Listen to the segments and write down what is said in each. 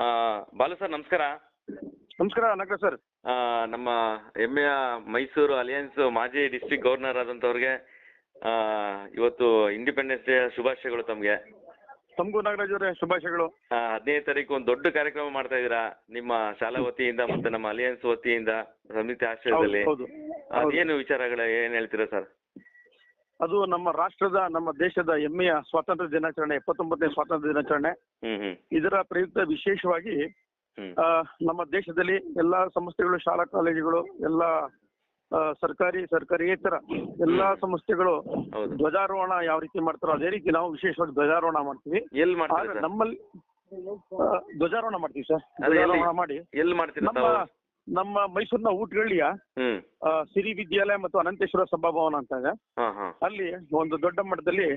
ಆ, ಬಾಲು ಸರ್ ನಮಸ್ಕಾರ. ನಮಸ್ಕಾರ ನಗರ ಸರ್. ಆ, ನಮ್ಮ ಹೆಮ್ಮೆಯ ಮೈಸೂರು ಅಲಿಯನ್ಸ್ ಮಾಜಿ ಡಿಸ್ಟ್ರಿಕ್ಟ್ ಗವರ್ನರ್ ಆದಂತವ್ರಿಗೆ ಆ, ಇವತ್ತು ಇಂಡಿಪೆಂಡೆನ್ಸ್ ಡೇ ಶುಭಾಶಯಗಳು ತಮಗೆ. ತಮಗೂ ನಾಗರಾಜ್ ಅವರೇ ಶುಭಾಶಯಗಳು. ಹದಿನೈದು ತಾರೀಕು ಒಂದು ದೊಡ್ಡ ಕಾರ್ಯಕ್ರಮ ಮಾಡ್ತಾ ಇದ್ದೀರಾ? ನಿಮ್ಮ ಶಾಲಾ ವತಿಯಿಂದ ಮತ್ತೆ ನಮ್ಮ ಅಲಿಯನ್ಸ್ ವತಿಯಿಂದ ಸಮಿತಿ ಹೌದು ಆಶ್ರಯದಲ್ಲಿ ಹೌದು. ಅದೇನು ವಿಚಾರಗಳು ಏನ್ ಹೇಳ್ತೀರಾ ಸರ್? ಅದು ನಮ್ಮ ರಾಷ್ಟ್ರದ ನಮ್ಮ ದೇಶದ ಹೆಮ್ಮೆಯ ಸ್ವಾತಂತ್ರ್ಯ ದಿನಾಚರಣೆ ಎಪ್ಪತ್ತೊಂಬತ್ತನೇ ಸ್ವಾತಂತ್ರ್ಯ ದಿನಾಚರಣೆ. ಇದರ ಪ್ರಯುಕ್ತ ವಿಶೇಷವಾಗಿ ನಮ್ಮ ದೇಶದಲ್ಲಿ ಎಲ್ಲಾ ಸಂಸ್ಥೆಗಳು ಶಾಲಾ ಕಾಲೇಜುಗಳು ಎಲ್ಲಾ ಆ, ಸರ್ಕಾರಿ ಸರ್ಕಾರಿಯೇತರ ಎಲ್ಲಾ ಸಂಸ್ಥೆಗಳು ಧ್ವಜಾರೋಹಣ ಯಾವ ರೀತಿ ಮಾಡ್ತಾರೋ ಅದೇ ರೀತಿ ನಾವು ವಿಶೇಷವಾಗಿ ಧ್ವಜಾರೋಹಣ ಮಾಡ್ತೀವಿ. ನಮ್ಮಲ್ಲಿ ಧ್ವಜಾರೋಹಣ ಮಾಡ್ತೀವಿ ಸರ್? ಧ್ವಜಾರೋಹಣ ಮಾಡಿ. ನಮ್ಮ ನಮ್ಮ ಮೈಸೂರಿನ ಊಟಗಳಿಯ ಸಿರಿ ವಿದ್ಯಾಲಯ ಮತ್ತು ಅನಂತೇಶ್ವರ ಸಭಾಭವನ ಅಂತ ಇದೆ. ಅಲ್ಲಿ ಒಂದು ದೊಡ್ಡ ಮಟ್ಟದಲ್ಲಿ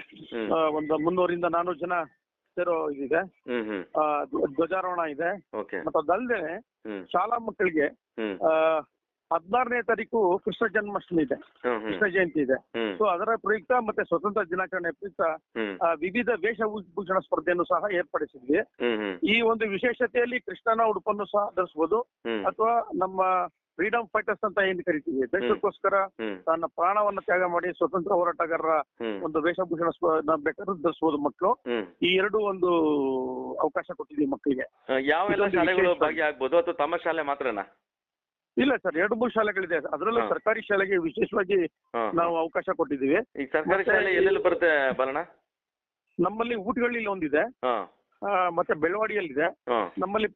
ಒಂದು ಮುನ್ನೂರಿಂದ ನಾನೂರು ಜನ ಸೇರೋ ಇದಿದೆ. ಧ್ವಜಾರೋಹಣ ಇದೆ. ಮತ್ತೆ ಅದಲ್ಲದೆ ಶಾಲಾ ಮಕ್ಕಳಿಗೆ ಹದಿನಾರನೇ ತಾರೀಕು ಕೃಷ್ಣ ಜನ್ಮಾಷ್ಟಮಿ ಇದೆ. ಕೃಷ್ಣ ಜಯಂತಿ ಇದೆ. ಸೊ ಅದರ ಪ್ರಯುಕ್ತ ಮತ್ತೆ ಸ್ವತಂತ್ರ ದಿನಾಚರಣೆ ಪ್ರಯುಕ್ತ ವಿವಿಧ ವೇಷಭೂಷಣ ಸ್ಪರ್ಧೆಯನ್ನು ಸಹ ಏರ್ಪಡಿಸಿದ್ವಿ. ಈ ಒಂದು ವಿಶೇಷತೆಯಲ್ಲಿ ಕೃಷ್ಣನ ಉಡುಪನ್ನು ಸಹ ಧರಿಸಬಹುದು ಅಥವಾ ನಮ್ಮ ಫ್ರೀಡಮ್ ಫೈಟರ್ಸ್ ಅಂತ ಏನ್ ಕರಿತೀವಿ? ದೇಶಕ್ಕೋಸ್ಕರ ತನ್ನ ಪ್ರಾಣವನ್ನ ತ್ಯಾಗ ಮಾಡಿ ಸ್ವತಂತ್ರ ಹೋರಾಟಗಾರರ ಒಂದು ವೇಷಭೂಷಣ ಬೇಕಾದ್ರೂ ಧರಿಸಬಹುದು ಮಕ್ಕಳು ಈ ಎರಡು ಒಂದು ಅವಕಾಶ ಕೊಟ್ಟಿದ್ದೀವಿ ಮಕ್ಕಳಿಗೆ ಯಾವೆಲ್ಲ ಶಾಲೆಗಳು ಭಾಗಿಯಾಗಬಹುದು ಅಥವಾ ತಮ್ಮ ಶಾಲೆ ಮಾತ್ರನಾ? ಇಲ್ಲ ಸರ್ ಎರಡು ಮೂರು ಶಾಲೆಗಳಿದೆ. ಅದರಲ್ಲೂ ಸರ್ಕಾರಿ ಶಾಲೆಗೆ ವಿಶೇಷವಾಗಿ. ನಾವು ಅವಕಾಶ ಕೊಟ್ಟಿದ್ದೀವಿ. ಸರ್ಕಾರಿ ಶಾಲೆ ಎಲ್ಲೆಲ್ಲಿ ಬರುತ್ತೆ ಬಾಲಣ್ಣ? ನಮ್ಮಲ್ಲಿ ಊಟಗಳಲ್ಲಿ ಒಂದಿದೆ. ಮತ್ತೆ ಬೆಳವಾಡಿಯಲ್ಲಿದೆ. ನಮ್ಮಲ್ಲಿ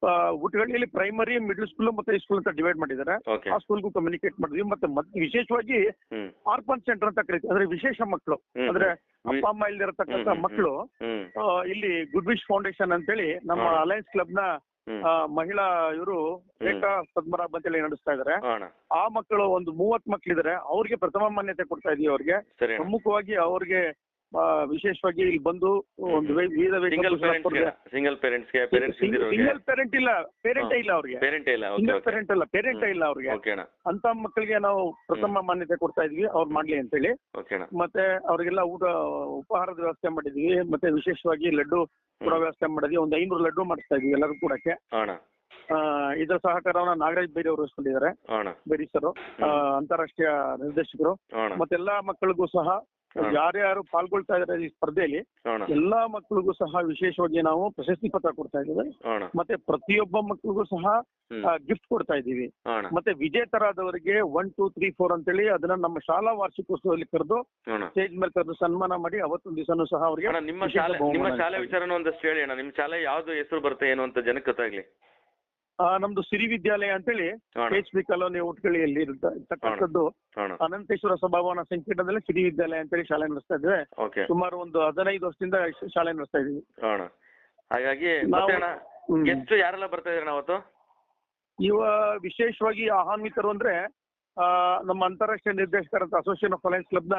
ಊಟಗಳಲ್ಲಿ ಪ್ರೈಮರಿ ಮಿಡಲ್ ಸ್ಕೂಲ್ ಮತ್ತೆ ಹೈಸ್ಕೂಲ್ ಅಂತ ಡಿವೈಡ್ ಮಾಡಿದ್ದಾರೆ. ಆ ಸ್ಕೂಲ್ಗೂ ಕಮ್ಯುನಿಕೇಟ್ ಮಾಡಿದ್ವಿ. ಮತ್ತೆ ವಿಶೇಷವಾಗಿ ಆರ್ಪನ್ ಸೆಂಟರ್ ಅಂತ ಕರಿತೀವಿ. ಅಂದ್ರೆ ವಿಶೇಷ ಮಕ್ಕಳು ಅಂದ್ರೆ ಅಪ್ಪ ಅಮ್ಮ ಇಲ್ದಿರತಕ್ಕಂತ ಮಕ್ಕಳು ಇಲ್ಲಿ ಗುಡ್ ವಿಶ್ ಫೌಂಡೇಶನ್ ಅಂತೇಳಿ ನಮ್ಮ. ಅಲಯನ್ಸ್ ಕ್ಲಬ್ನ ಮಹಿಳಾ ಇವರು ರೇಖಾ ಪದ್ಮರಾಬ್ ಅಂತೇಳಿ ನಡೆಸ್ತಾ ಇದಾರೆ. ಆ ಮಕ್ಕಳು ಒಂದು ಮೂವತ್ ಮಕ್ಳಿದಾರೆ. ಅವ್ರಿಗೆ ಪ್ರಥಮ ಮಾನ್ಯತೆ ಕೊಡ್ತಾ ಇದೀವಿ ಅವ್ರಿಗೆ. ಪ್ರಮುಖವಾಗಿ ಅವ್ರಿಗೆ ವಿಶೇಷವಾಗಿ ಇಲ್ಲಿ ಬಂದು ಒಂದು single single parents single parent ಇಲ್ಲ ಪೇರೆಂಟ್ ಇಲ್ಲ ಅವ್ರಿಗೆ. ಪೇರೆಂಟ್ ಇಲ್ಲ ಸಿಂಗಲ್ ಪೇರೆಂಟ್ ಅಲ್ಲ ಪೇರೆಂಟ್ ಇಲ್ಲ ಅವ್ರಿಗೆ. ಅಂತ ಮಕ್ಕಳಿಗೆ ನಾವು ಪ್ರಥಮ ಮಾನ್ಯತೆ ಕೊಡ್ತಾ ಇದ್ವಿ ಅವ್ರು ಮಾಡ್ಲಿ ಅಂತ ಹೇಳಿ. ಮತ್ತೆ ಅವ್ರಿಗೆಲ್ಲ ಊಟ ಉಪಹಾರದ ವ್ಯವಸ್ಥೆ ಮಾಡಿದ್ವಿ ಮತ್ತೆ ವಿಶೇಷವಾಗಿ ಲಡ್ಡು ಕೂಡ ವ್ಯವಸ್ಥೆ ಮಾಡಿದ್ವಿ ಒಂದು ಐನೂರು ಲಡ್ಡು ಮಾಡಿಸ್ತಾ ಇದ್ವಿ ಎಲ್ಲರೂ ಕೂಡಕ್ಕೆ. ಇದರ ಸಹಕಾರವನ್ನ ನಾಗರಾಜ್ ಬೇರೆ ಅವರು ವಹಿಸ್ಕೊಂಡಿದ್ದಾರೆ ಬೈರಿ ಸರ್ ಅಂತಾರಾಷ್ಟ್ರೀಯ ನಿರ್ದೇಶಕರು. ಮತ್ತೆಲ್ಲಾ ಮಕ್ಕಳಿಗೂ ಸಹ. ಯಾರ್ಯಾರು ಪಾಲ್ಗೊಳ್ತಾ ಇದ್ದಾರೆ ಈ ಸ್ಪರ್ಧೆಯಲ್ಲಿ ಎಲ್ಲಾ ಮಕ್ಕಳಿಗೂ ಸಹ ವಿಶೇಷವಾಗಿ ನಾವು ಪ್ರಶಸ್ತಿ ಪತ್ರ ಕೊಡ್ತಾ ಇದ್ದೇವೆ. ಮತ್ತೆ ಪ್ರತಿಯೊಬ್ಬ ಮಕ್ಕಳಿಗೂ ಸಹ ಗಿಫ್ಟ್ ಕೊಡ್ತಾ ಇದ್ದೀವಿ. ಮತ್ತೆ ವಿಜೇತರಾದವರಿಗೆ ಒನ್ ಟೂ ತ್ರೀ ಫೋರ್ ಅಂತೇಳಿ ಅದನ್ನ ನಮ್ಮ ಶಾಲಾ ವಾರ್ಷಿಕೋತ್ಸವದಲ್ಲಿ ಕರೆದು ಸ್ಟೇಜ್ ಮೇಲೆ ಕರೆದು ಸನ್ಮಾನ ಮಾಡಿ ಅವತ್ತೊಂದು ದಿವಸನೂ ಸಹ ಅವರಿಗೆ ನಿಮ್ಮ ಶಾಲೆ. ವಿಚಾರನ ಒಂದಷ್ಟು ಹೇಳಿ ಅಣ್ಣ. ನಿಮ್ಮ ಶಾಲೆ ಯಾವ್ದು ಹೆಸರು ಬರುತ್ತೆ ಏನು ಅಂತ ಜನಕ್ಕೆ ಗೊತ್ತಾಗ್ಲಿ. ನಮ್ದು ಸಿರಿ ವಿದ್ಯಾಲಯ ಅಂತೇಳಿ ಹೇಳಿ ಅಣ್ಣ ಎಚ್ ಬಿ ಕಾಲೋನಿ ಉಟ್ಕಳಿಯಲ್ಲಿ ಇರ್ತಕ್ಕಂಥದ್ದು. ಅನಂತೇಶ್ವರ ಸಭಾಭವನ ಸಂಕೀರ್ಣದಲ್ಲಿ ಸಿರಿ ವಿದ್ಯಾಲಯ ಅಂತೇಳಿ ಶಾಲೆ ನಡೆಸ್ತಾ ಇದ್ದೇವೆ ಸುಮಾರು ಒಂದು ಹದಿನೈದು ವರ್ಷದಿಂದ ಶಾಲೆ ನಡೆಸ್ತಾ ಇದೀವಿ ಹಾಗಾಗಿ. ಗೆಸ್ಟ್ ಯಾರೆಲ್ಲ ಬರ್ತಾ ಇದ್ರಣ್ಣ ಅವತ್ತು ಇವ ವಿಶೇಷವಾಗಿ ಆಹ್ವಾನಿತರು ಅಂದ್ರೆ ಆ, ನಮ್ಮ ಅಂತಾರಾಷ್ಟ್ರೀಯ ನಿರ್ದೇಶಕರಂತ ಅಸೋಸಿಯೇಷನ್ ಆಫ್ ಅಲಯನ್ಸ್ ಕ್ಲಬ್ನ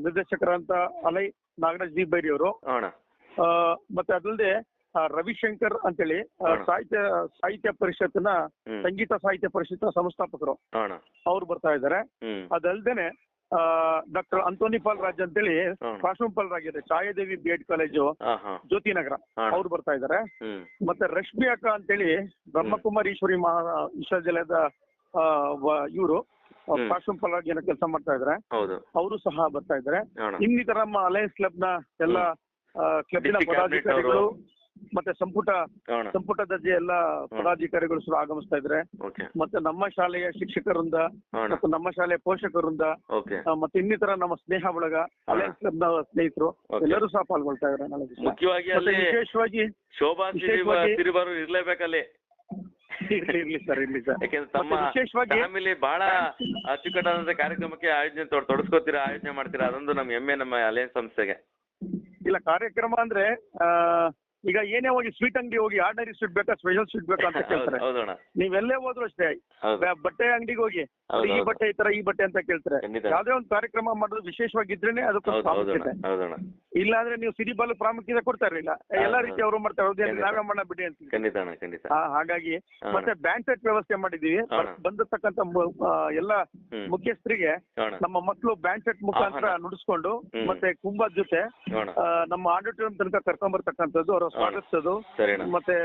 ನಿರ್ದೇಶಕರಂತ ಅಲೈ ನಾಗರಾಜ್ ದಿ ಬೈರಿ ಅವರು ಮತ್ತೆ ಅದಲ್ಲದೆ ರವಿಶಂಕರ್ ಅಂತೇಳಿ ಹೇಳಿ ಸಾಹಿತ್ಯ ಸಾಹಿತ್ಯ ಪರಿಷತ್ನ ಸಂಗೀತ ಸಾಹಿತ್ಯ ಪರಿಷತ್ನ ಸಂಸ್ಥಾಪಕರು. ಅವ್ರು ಬರ್ತಾ ಇದ್ದಾರೆ ಅದಲ್ದೇನೆ ಡಾಕ್ಟರ್ ಅಂತೋನಿ ಪಾಲ್ ರಾಜ್ ಅಂತೇಳಿ ಹಾ. ಪ್ರಾಂಶುಪಾಲರಾಗಿದ್ದಾರೆ Chhayadevi B Ed college Jyoti Nagar Jyotinagar. ಅವ್ರು ಬರ್ತಾ ಇದ್ದಾರೆ ಮತ್ತೆ ರಶ್ಮಿ ಅಕ್ಕ ಅಂತೇಳಿ ಬ್ರಹ್ಮಕುಮಾರಿ ಈಶ್ವರಿ ಮಹಾ ವಿಶ್ವವಿದ್ಯಾಲಯದ ಇವರು ಪಾಲ್ ಪಾಲ್ರಾಜ್ ಏನೋ ಕೆಲಸ ಮಾಡ್ತಾ ಇದ್ದಾರೆ ಹೌದು. ಅವರು ಸಹ ಬರ್ತಾ ಇದ್ದಾರೆ ಇನ್ನಿತರ ನಮ್ಮ ಅಲಯನ್ಸ್ ಕ್ಲಬ್ನ ಎಲ್ಲ ಕ್ಲಬ್ನ ನ ಪದಾಧಿಕಾರಿಗಳು ಮತ್ತೆ ಸಂಪುಟ ಸಂಪುಟ ದರ್ಜೆ ಎಲ್ಲ ಪದಾಧಿಕಾರಿಗಳು ಸಹ ಆಗಮಿಸ್ತಾ ಇದ್ರೆ ಮತ್ತೆ ನಮ್ಮ ಶಾಲೆಯ ಶಿಕ್ಷಕರಿಂದ ಮತ್ತು ನಮ್ಮ ಶಾಲೆಯ ಪೋಷಕರಿಂದ ಮತ್ತೆ ಇನ್ನಿತರ ನಮ್ಮ ಸ್ನೇಹ ಬಳಗ ಅಲಯನ್ಸ್ ಕ್ಲಬ್ನ ಸ್ನೇಹಿತರು ಎಲ್ಲರೂ ಸಹ ಪಾಲ್ಗೊಳ್ತಾ ಇದ್ದಾರೆ ಮುಖ್ಯವಾಗಿ ವಿಶೇಷವಾಗಿ ಶೋಭಾ ತಿರುಬಾರು ಇರ್ಲೇಬೇಕಲ್ಲಿ ಇರ್ಲಿ ಸರ್ ಇರ್ಲಿ ಸರ್. ಯಾಕೆಂದ್ರೆ ತಮ್ಮ ಫ್ಯಾಮಿಲಿ ಬಹಳ ಅಚ್ಚುಕಟ್ಟಾದಂತ ಕಾರ್ಯಕ್ರಮಕ್ಕೆ ಆಯೋಜನೆ ತೊಡಸ್ಕೋತೀರಾ ಆಯೋಜನೆ ಮಾಡ್ತೀರಾ ಅದೊಂದು ನಮ್ಮ ಹೆಮ್ಮೆ ನಮ್ಮ ಅಲಯನ್ಸ್ ಸಂಸ್ಥೆಗೆ. ಇಲ್ಲ ಕಾರ್ಯಕ್ರಮ ಅಂದ್ರೆ ಆ, ಈಗ ಏನೇ ಹೋಗಿ ಸ್ವೀಟ್ ಅಂಗಡಿ ಹೋಗಿ ಆರ್ಡಿನರಿ ಸ್ವೀಟ್ ಬೇಕಾ ಸ್ಪೆಷಲ್ ಸ್ವೀಟ್ ಬೇಕಾ ಅಂತ ಕೇಳ್ತಾರೆ. ಹೌದಣ್ಣ. ನೀವೆಲ್ಲೇ ಹೋದ್ರು ಅಷ್ಟೇ ಬ- ಬಟ್ಟೆ ಅಂಗಡಿಗೆ ಹೋಗಿ ಈ ಬಟ್ಟೆ ಈ ತರ ಈ ಬಟ್ಟೆ ಅಂತ ಕೇಳ್ತಾರೆ. ಖಂಡಿತ. ಯಾವ್ದೇ ಒಂದು ಕಾರ್ಯಕ್ರಮ ಮಾಡೋದು ವಿಶೇಷವಾಗಿದ್ರೇನೆ ಅದಕ್ಕೊಂದು ಹೌದು ಪ್ರಾಮುಖ್ಯತೆ. ಅಣ್ಣ ಹೌದು ಅಣ್ಣ ಇಲ್ಲ ಅಂದ್ರೆ ನೀವು ಪ್ರಾಮುಖ್ಯತೆ ಕೊಡ್ತಾ ಇರಲಿಲ್ಲ ಎಲ್ಲಾ ರೀತಿ ಅವರು ಮಾಡ್ತಾರೆ ಹೌದೇ ಖಂಡಿತ. ನಾವೇ ಮಾಡೋಣ ಬಿಡಿ ಅಂತ ಖಂಡಿತ ಅಣ್ಣ ಖಂಡಿತ. ಆ, ಹಾಗಾಗಿ ಹಾ. ಮತ್ತೆ ಬ್ಯಾಂಡ್ ಸೆಟ್ ವ್ಯವಸ್ಥೆ ಮಾಡಿದೀವಿ ಹಾ. ಬಂದಿರ್ತಕ್ಕಂಥ ಮು- ಆ, ಎಲ್ಲ ಹ್ಮ್. ಮುಖ್ಯಸ್ಥರಿಗೆ ಅಣ್ಣ. ನಮ್ಮ ಮಕ್ಕಳು ಬ್ಯಾಂಡ್ ಸೆಟ್ ಮುಖಾಂತರ. ನುಡಿಸ್ಕೊಂಡು ಹ್ಮ್. ಮತ್ತೆ ಕುಂಭದ ಜೊತೆ ಆ, ನಮ್ಮ ಆಡಿಟೋರಿಯಂ ತನಕ ಕರ್ಕೊಂಡ್ ಬರ್ತಕ್ಕಂಥದ್ದು ಅವ್ರ ಸ್ವಾಗತಿಸೋದು. ಮತ್ತೆ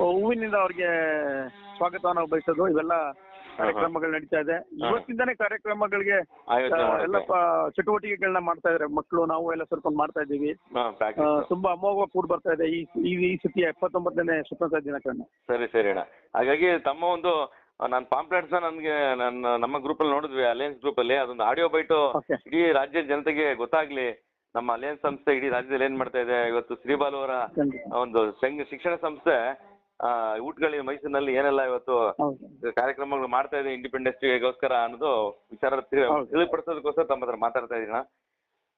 ಹೂವಿನಿಂದ ಅವ್ರಿಗೆ ಸ್ವಾಗತವನ್ನು ಬಯಸೋದು. ಇವೆಲ್ಲ ಕಾರ್ಯಕ್ರಮಗಳು ನಡೀತಾ ಇದೆ. ಇವತ್ತಿಂದಾನೇ ಕಾರ್ಯಕ್ರಮಗಳಿಗೆ ಎಲ್ಲ ಚಟುವಟಿಕೆಗಳನ್ನ ಮಾಡ್ತಾ ಇದಾರೆ. ಮಕ್ಕಳು ನಾವು ಎಲ್ಲ ಸೇರ್ಕೊಂಡು ಮಾಡ್ತಾ ಇದ್ದೀವಿ. ತುಂಬಾ ಅಮೋಘ ಕೂಡ ಬರ್ತಾ ಇದೆ. ಈ ಈ ಸತಿಯ ಎಪ್ಪತ್ತೊಂಬತ್ತನೇ ಸ್ವತಂತ್ರ ದಿನಾಚರಣೆ. ಸರಿ ಸರಿ ಅಣ್ಣ ಹಾಗಾಗಿ ತಮ್ಮ ಒಂದು ನಾನು ಪಾಂಪ್ಲೆಟ್ಸ್ ನನ್ಗೆ ನನ್ನ ನಮ್ಮ ಗ್ರೂಪಲ್ಲಿ ನೋಡಿದ್ವಿ ಅಲಯನ್ಸ್ ಗ್ರೂಪಲ್ಲಿ ಅದೊಂದು ಆಡಿಯೋ ಬೈಟು ಇಡೀ ರಾಜ್ಯದ ಜನತೆಗೆ ಗೊತ್ತಾಗ್ಲಿ. ನಮ್ಮ ಅಲಿಯನ್ಸ್ ಸಂಸ್ಥೆ ಇಡೀ ರಾಜ್ಯದಲ್ಲಿ ಏನ್ ಮಾಡ್ತಾ ಇದೆ? ಇವತ್ತು ಶ್ರೀಬಾಲು ಅವರ ಖಂಡಿತ. ಒಂದು ಸಂಘ ಶಿಕ್ಷಣ ಸಂಸ್ಥೆ ಆ, ಊಟಗಳಿ ಮೈಸೂರಿನಲ್ಲಿ ಏನೆಲ್ಲ ಇವತ್ತು ಹೌದು. ಕಾರ್ಯಕ್ರಮಗಳು ಮಾಡ್ತಾ ಇದೆ ಇಂಡಿಪೆಂಡೆನ್ಸ್ ಡೇಗೋಸ್ಕರ ಅನ್ನೋದು ವಿಚಾರ ತಿಳಿ- ಹೌದು. ತಿಳಿಪಡಿಸೋದಕ್ಕೋಸ್ಕರ ತಮ್ಮ ಹತ್ರ ಮಾತಾಡ್ತಾ ಇದೀನ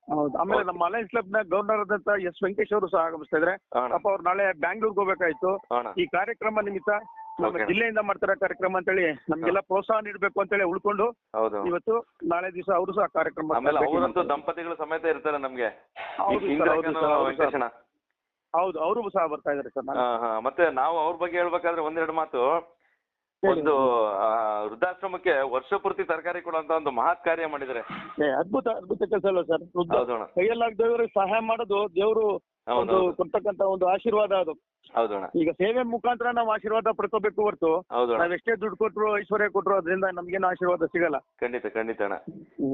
ಹೌದು. ಆಮೇಲೆ ನಮ್ಮ ಅಲಯನ್ಸ್ ಕ್ಲಬ್ನ ಗವರ್ನರ್ ಆದಂತ ಎಸ್ ವೆಂಕಟೇಶ್ ಅವರು ಸಹ ಆಗಮಿಸ್ತಾ ಇದ್ರೆ ಅಪ್ಪ ಪಾಪ ಅವ್ರು ನಾಳೆ ಬ್ಯಾಂಗ್ಳೂರ್ಗೆ ಹೋಗ್ಬೇಕಾಯ್ತು. ಅಣ್ಣ ಈ ಕಾರ್ಯಕ್ರಮ ನಿಮಿತ್ತ ನಮ್ಮ ಜಿಲ್ಲೆಯಿಂದ ಮಾಡ್ತಾರ ಕಾರ್ಯಕ್ರಮ ಅಂತೇಳಿ ನಮ್ಗೆಲ್ಲ ಪ್ರೋತ್ಸಾಹ ನೀಡಬೇಕು ಅಂತೇಳಿ ಉಳ್ಕೊಂಡು ಹೌದು. ಇವತ್ತು ನಾಳೆ ದಿವಸ ಅವರು ಸಹ ಕಾರ್ಯಕ್ರಮ ಆಮೇಲೆ ಭೇಟಿ ಅವರಂತೂ ದಂಪತಿಗಳು ಸಮೇತ ಇರ್ತಾರೆ ನಮ್ಗೆ. ಹೌದು ಅವರು ಸಹ ಬರ್ತಾ ಇದಾರೆ ಸರ್ ಮತ್ತೆ ನಾವು ಅವ್ರ ಬಗ್ಗೆ ಹೇಳ್ಬೇಕಾದ್ರೆ ಒಂದೆರಡು ಮಾತು. ಒಂದು ವೃದ್ಧಾಶ್ರಮಕ್ಕೆ ವರ್ಷ ಪೂರ್ತಿ ತರಕಾರಿ ಕೊಡುವಂತ ಒಂದು ಮಹತ್ ಕಾರ್ಯ ಮಾಡಿದ್ದಾರೆ. ಅದ್ಭುತ ಅದ್ಭುತ ಕೆಲಸ ಅಲ್ಲ ಸರ್? ಕೈಯಲ್ಲಾಗ ದೇವ್ರಿಗೆ ಸಹಾಯ ಮಾಡೋದು ದೇವರು ಒಂದು ಕೊಡ್ತಕ್ಕಂತ ಒಂದು ಆಶೀರ್ವಾದ ಅದು. ಹೌದು ಅಣ್ಣ ಈಗ ಸೇವೆ ಮುಖಾಂತರ ನಾವು ಆಶೀರ್ವಾದ ಪಡ್ಕೋಬೇಕು ಹೊರತು ನಾವ್ ಎಷ್ಟೇ ದುಡ್ಡು ಕೊಟ್ರು ಐಶ್ವರ್ಯ ಕೊಟ್ರು ಅದರಿಂದ ನಮ್ಗೇನು ಆಶೀರ್ವಾದ ಸಿಗಲ್ಲ. ಖಂಡಿತ ಖಂಡಿತ ಅಣ್ಣ.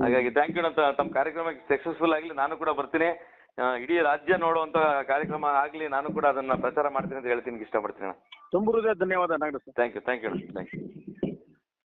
ಹಾಗಾಗಿ ಥ್ಯಾಂಕ್ ಯು ಅಂತ ತಮ್ಮ ಕಾರ್ಯಕ್ರಮಕ್ಕೆ ಸಕ್ಸಸ್ಫುಲ್ ಆಗಲಿ ನಾನು ಕೂಡ ಬರ್ತೀನಿ. ಆ, ಇಡೀ ರಾಜ್ಯ ನೋಡುವಂತ ಕಾರ್ಯಕ್ರಮ ಆಗ್ಲಿ ನಾನು ಕೂಡ ಅದನ್ನ ಪ್ರಚಾರ ಮಾಡ್ತೀನಿ ಅಂತ ಹೇಳ್ತೀನಿ ಇಷ್ಟಪಡ್ತೀನಿ ಅಣ್ಣ. ತುಂಬ ಹೃದಯ ಧನ್ಯವಾದ Nagaraj sir. Thank you thank you ಅಣ್ಣ. Thank you